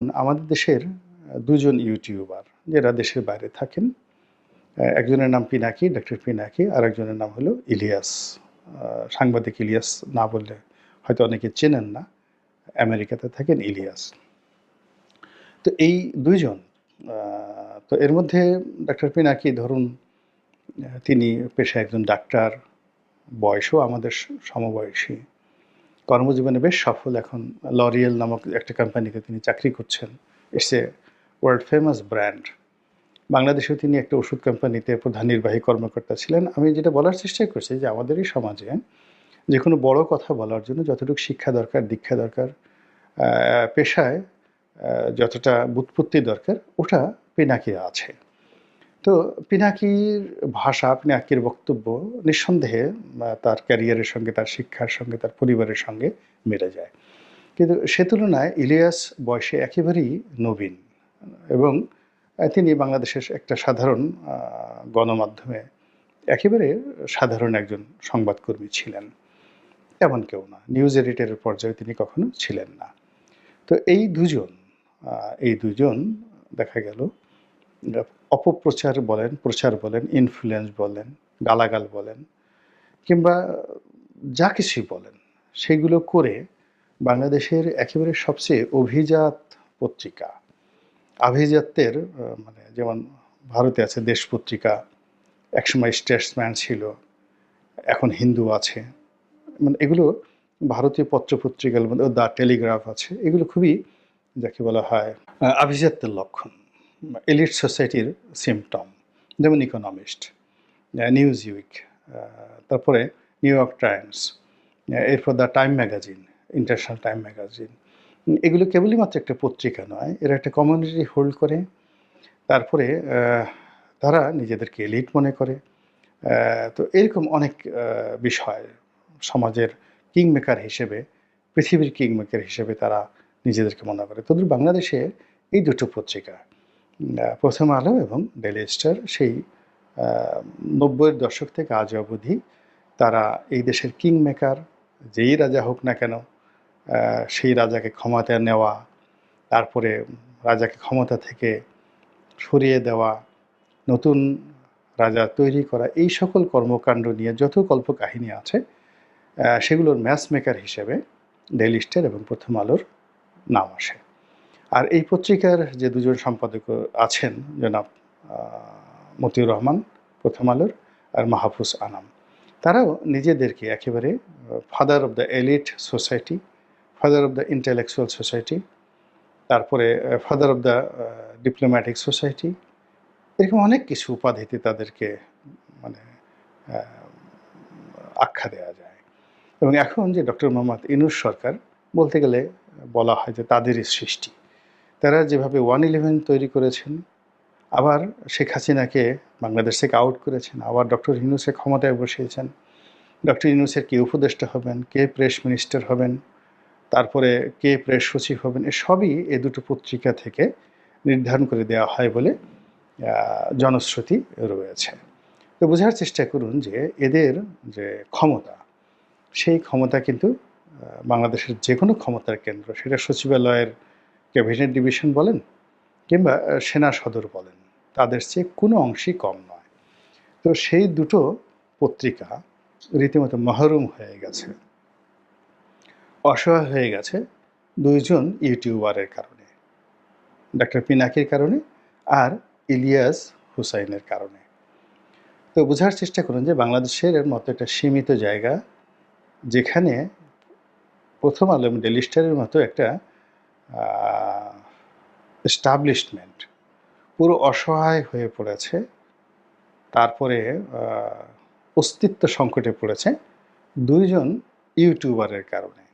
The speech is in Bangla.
আমাদের দেশের দুজন ইউটিউবার যারা দেশের বাইরে থাকেন একজনের নাম পিনাকি ডক্টর পিনাকি আর একজনের নাম হলো ইলিয়াস। সাংবাদিক ইলিয়াস না বললে হয়তো অনেকে চেনেন না, আমেরিকাতে থাকেন ইলিয়াস। তো এই দুইজন তো এর মধ্যে ডাক্তার পিনাকি, ধরুন তিনি পেশায় একজন ডাক্তার, বয়সও আমাদের সমবয়সী। কর্মজীবনে বেশ সফল এখন লরিয়েল নামক একটা কোম্পানিতে তিনি চাকরি করছেন। It's a world famous brand বাংলাদেশেও তিনি একটা ওষুধ কোম্পানিতে প্রধান নির্বাহী কর্মকর্তা ছিলেন। আমি যেটা বলার চেষ্টা করছি যে আমাদের এই সমাজে যে কোনো বড় কথা বলার জন্য যতটুকু শিক্ষা দরকার, দীক্ষা দরকার পেশায় যতটা বুৎপত্তি দরকার, ওটা পিনাকি আছে। তো পিনাকির ভাষা, পিনাকির বক্তব্য নিঃসন্দেহে তার ক্যারিয়ারের সঙ্গে, তার শিক্ষার সঙ্গে, তার পরিবারের সঙ্গে মেরে যায়। কিন্তু সে তুলনায় ইলিয়াস বয়সে একেবারেই নবীন এবং তিনি বাংলাদেশের একটা সাধারণ গণমাধ্যমে একেবারে সাধারণ একজন সংবাদকর্মী ছিলেন। এমন কেউ না, নিউজ এডিটরের পর্যায়ে তিনি কখনো ছিলেন না। তো এই দুজন এই দুজন দেখা গেল অপপ্রচার বলেন, প্রচার বলেন ইনফ্লুয়েন্স বলেন, গালাগাল বলেন, কিংবা যা কিছুই বলেন, সেগুলো করে বাংলাদেশের একেবারে সবচেয়ে অভিজাত পত্রিকা, আভিজাত্যের মানে যেমন ভারতে আছে দেশ পত্রিকা, একসময় স্টেটসম্যান ছিল, এখন হিন্দু আছে মানে এগুলো ভারতীয় পত্রপত্রিকার মধ্যে দ্য টেলিগ্রাফ আছে, এগুলো খুবই, যাকে বলা হয় আভিজাত্যের লক্ষণ। এলিট সোসাইটির সিমটম যেমন ইকোনমিস্ট নিউজ উইক তারপরে নিউ ইয়র্ক টাইমস এরপর the Time magazine international Time magazine এগুলো কেবলই মাত্র একটা পত্রিকা নয়, এরা একটা কমিউনিটি হোল্ড করে। তারপরে তারা নিজেদেরকে এলিট মনে করে। তো এরকম অনেক বিষয় সমাজের কিংমেকার হিসেবে, পৃথিবীর কিংমেকার হিসেবে তারা নিজেদেরকে মনে করে। তোদের বাংলাদেশে এই দুটো পত্রিকা প্রথম আলো এবং ডেলি স্টার সেই নব্বইয়ের দশক থেকে আজ অবধি তারা এই দেশের কিং মেকার যেই রাজা হোক না কেন সেই রাজাকে ক্ষমতা নেওয়া, তারপরে রাজাকে ক্ষমতা থেকে সরিয়ে দেওয়া, নতুন রাজা তৈরি করা, এই সকল কর্মকাণ্ড নিয়ে যত কল্পকাহিনী আছে সেগুলোর ম্যাচ মেকার হিসেবে ডেইলি স্টার এবং প্রথম আলোর নাম আসে। আর এই পত্রিকার যে দুজন সম্পাদক আছেন, জনাব মতিউর রহমান, প্রথম আলোর, আর মাহফুজ আনাম। তারাও নিজেদেরকে একেবারে father of the elite society father of the intellectual society তারপরে father of the diplomatic society এরকম অনেক কিছু উপাধিতে তাদেরকে মানে আখ্যা দেওয়া যায়। এবং এখন যে ডক্টর মোহাম্মদ ইনুস সরকার, বলতে গেলে বলা হয় যে তাদেরই সৃষ্টি। তারা যেভাবে ওয়ান ইলেভেন তৈরি করেছেন, আবার শেখ হাসিনাকে বাংলাদেশ থেকে আউট করেছেন, আবার ডক্টর ইউনুসে ক্ষমতায় বসিয়েছেন। ডক্টর ইউনুসের কে উপদেষ্টা হবেন, কে প্রেস মিনিস্টার হবেন, তারপরে কে প্রেস সচিব হবেন এ সবই এ দুটো পত্রিকা থেকে নির্ধারণ করে দেওয়া হয় বলে জনশ্রুতি রয়েছে। তো বোঝার চেষ্টা করুন যে এদের যে ক্ষমতা, সেই ক্ষমতা কিন্তু বাংলাদেশের যে কোনো ক্ষমতার কেন্দ্র, সেটা সচিবালয়ের ক্যাবিনেট ডিভিশন বলেন কিংবা সেনা সদর বলেন, তাদের চেয়ে কোনো অংশই কম নয়। তো সেই দুটো পত্রিকা রীতিমতো মহরুম হয়ে গেছে, অসহায় হয়ে গেছে দুইজন ইউটিউবারের কারণে, ডাক্তার পিনাকির কারণে আর ইলিয়াস হুসাইনের কারণে। তো বোঝার চেষ্টা করুন যে বাংলাদেশের মতো একটা সীমিত জায়গা, যেখানে প্রথম আলো ডেলিস্টারের মতো একটা এস্টাবলিশমেন্ট পুরো অসহায় হয়ে পড়েছে তারপরে অস্তিত্ব সংকটে পড়েছে দুইজন ইউটিউবারের কারণে।